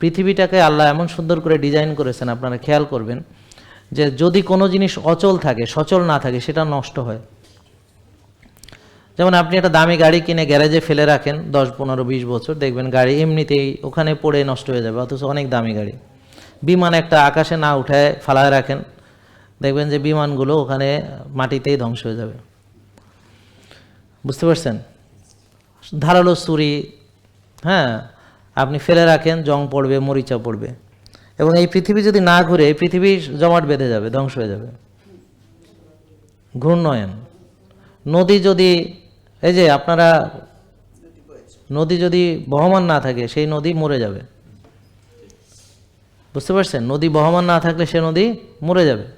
পৃথিবীটাকে আল্লাহ এমন সুন্দর করে ডিজাইন করেছেন, আপনারা খেয়াল করবেন, যে যদি কোনো জিনিস অচল থাকে, সচল না থাকে, সেটা নষ্ট হয়। যেমন আপনি একটা দামি গাড়ি কিনে গ্যারেজে ফেলে রাখেন দশ, পনেরো, বিশ বছর, দেখবেন গাড়ি এমনিতেই ওখানে পড়ে নষ্ট হয়ে যাবে, অথচ অনেক দামি গাড়ি। বিমান একটা আকাশে না উঠায় ফালায় রাখেন, দেখবেন যে বিমানগুলো ওখানে মাটিতেই ধ্বংস হয়ে যাবে। বুঝতে পারছেন? ধারালো ছুরি হ্যাঁ আপনি ফেলে রাখেন, জং পড়বে, মরিচা পড়বে। এবং এই পৃথিবী যদি না ঘুরে, এই পৃথিবী জমাট বেঁধে যাবে, ধ্বংস হয়ে যাবে। ঘূর্ণয়ন। নদী যদি, এই যে আপনারা, নদী যদি বহমান না থাকে, সেই নদী মরে যাবে। বুঝতে পারছেন? নদী বহমান না থাকলে সে নদী মরে যাবে।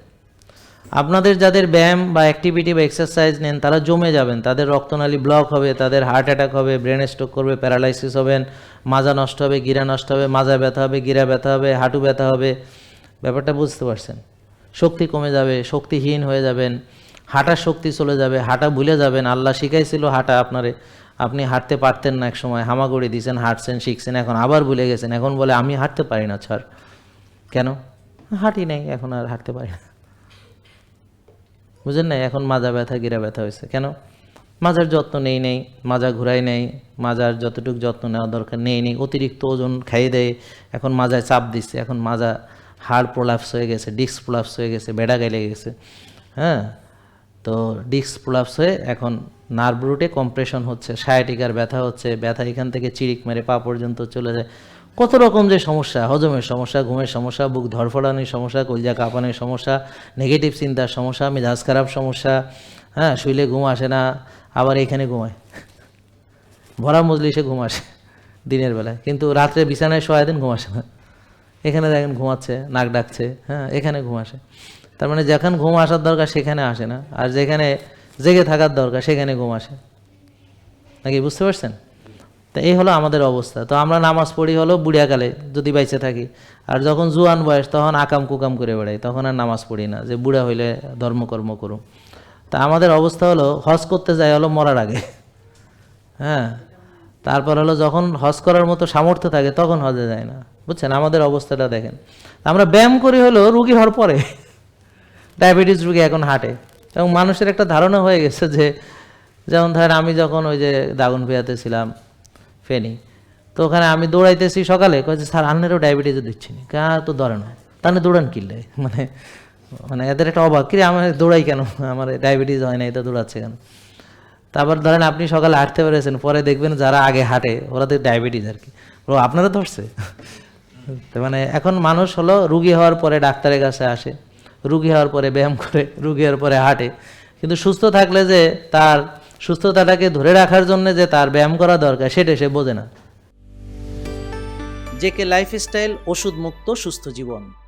আপনাদের যাদের ব্যায়াম বা অ্যাক্টিভিটি বা এক্সারসাইজ নেন, তারা জমে যাবেন। তাদের রক্তনালী ব্লক হবে, তাদের হার্ট অ্যাটাক হবে ব্রেন স্ট্রোক করবে প্যারালাইসিস হবেন, মাজা নষ্ট হবে, গিরা নষ্ট হবে, মাজা ব্যথা হবে, গিরা ব্যথা হবে, হাঁটু ব্যথা হবে। ব্যাপারটা বুঝতে পারছেন? শক্তি কমে যাবে, শক্তিহীন হয়ে যাবেন, হাঁটার শক্তি চলে যাবে, হাঁটা ভুলে যাবেন। আল্লাহ শিখাইছিল হাঁটা আপনারে, আপনি হাঁটতে পারতেন না এক সময় হামাগুড়ি দিয়েছেন হাঁটছেন, শিখছেন, এখন আবার ভুলে গেছেন। এখন বলে, আমি হাঁটতে পারি না, ছাড়। কেন? হাঁটি নেই, এখন আর হাঁটতে পারি না। বুঝেন না এখন মাজা ব্যথা, গিরা ব্যথা হয়েছে। কেন? মাজার যত্ন নেই নেই, মাজা ঘুরাই নেই, মাজার যতটুকু যত্ন নেওয়া দরকার নেই নেই, অতিরিক্ত ওজন খাইয়ে দেয়। এখন মাজায় চাপ দিচ্ছে এখন মাজা হাড় প্রলাপস হয়ে গেছে ডিস্ক প্রলাপস হয়ে গেছে, বেড়া গাইলে গেছে। হ্যাঁ? তো ডিস্ক প্রলাপস হয়ে এখন নার্ভ রুটে কম্প্রেশন হচ্ছে সায়াটিকার ব্যথা হচ্ছে, ব্যথা এখান থেকে চিরিক মেরে পা পর্যন্ত চলে যায়। কত রকম যে সমস্যা, হজমের সমস্যা, ঘুমের সমস্যা, বুক ধরফড়ানোর সমস্যা, কলজা কাঁপানোর সমস্যা নেগেটিভ চিন্তার সমস্যা, মেজাজ খারাপ সমস্যা হ্যাঁ শুইলে ঘুম আসে না, আবার এখানে ঘুমায়। ভরা মজলিসে ঘুম আসে দিনের বেলায়, কিন্তু রাত্রে বিছানায় শোয়া দিন ঘুম আসে না। এখানে দেখেন ঘুমাচ্ছে, নাক ডাকছে হ্যাঁ এখানে ঘুম আসে। তার মানে যখন ঘুম আসার দরকার সেখানে আসে না, আর যেখানে জেগে থাকার দরকার সেখানে ঘুম আসে। নাকি বুঝতে পারছেন? তো এই হলো আমাদের অবস্থা। তো আমরা নামাজ পড়ি হলো বুড়িয়াকালে যদি বাইচে থাকি। আর যখন জুয়ান বয়স, তখন আকাম কুকাম করে বেড়াই, তখন আর নামাজ পড়ি না, যে বুড়া হইলে ধর্মকর্ম করুম। তা আমাদের অবস্থা হলো, হজ করতে যাই হলো মরার আগে। হ্যাঁ তারপর হলো যখন হজ করার মতো সামর্থ্য থাকে, তখন হজে যায় না। বুঝছেন? আমাদের অবস্থাটা দেখেন। আমরা ব্যায়াম করি হলো রুগী হওয়ার পরে। ডায়াবেটিস রুগী এখন হাঁটে। এবং মানুষের একটা ধারণা হয়ে গেছে যে, যেমন ধরেন আমি যখন ওই যে দাগুন পেয়াতে ছিলাম ফেনি তো ওখানে আমি দৌড়াইতেছি সকালে কয়েছে স্যার, আন্নেরও ডায়াবেটিস দিচ্ছি না। কা, তো ধরে না। তাহলে দৌড়ান কিনলে মানে মানে এদের একটা অবাক, কিরে আমার দৌড়াই কেন? আমার ডায়াবেটিস হয় না এটা দৌড়াচ্ছে কেন? তারপর ধরেন আপনি সকালে হাঁটতে পেরেছেন, পরে দেখবেন যারা আগে হাঁটে, ওরা তো ডায়াবেটিস আর কি। ও, আপনারা ধরছে? মানে এখন মানুষ হলো রুগী হওয়ার পরে ডাক্তারের কাছে আসে, রুগী হওয়ার পরে ব্যায়াম করে, রুগী হওয়ার পরে হাঁটে। কিন্তু সুস্থ থাকলে যে তার সুস্থতাটাকে ধরে রাখার জন্য যে তার ব্যায়াম করা দরকার, সেটা সে বোঝে না। জেকে লাইফস্টাইল ওষুধ মুক্ত সুস্থ জীবন।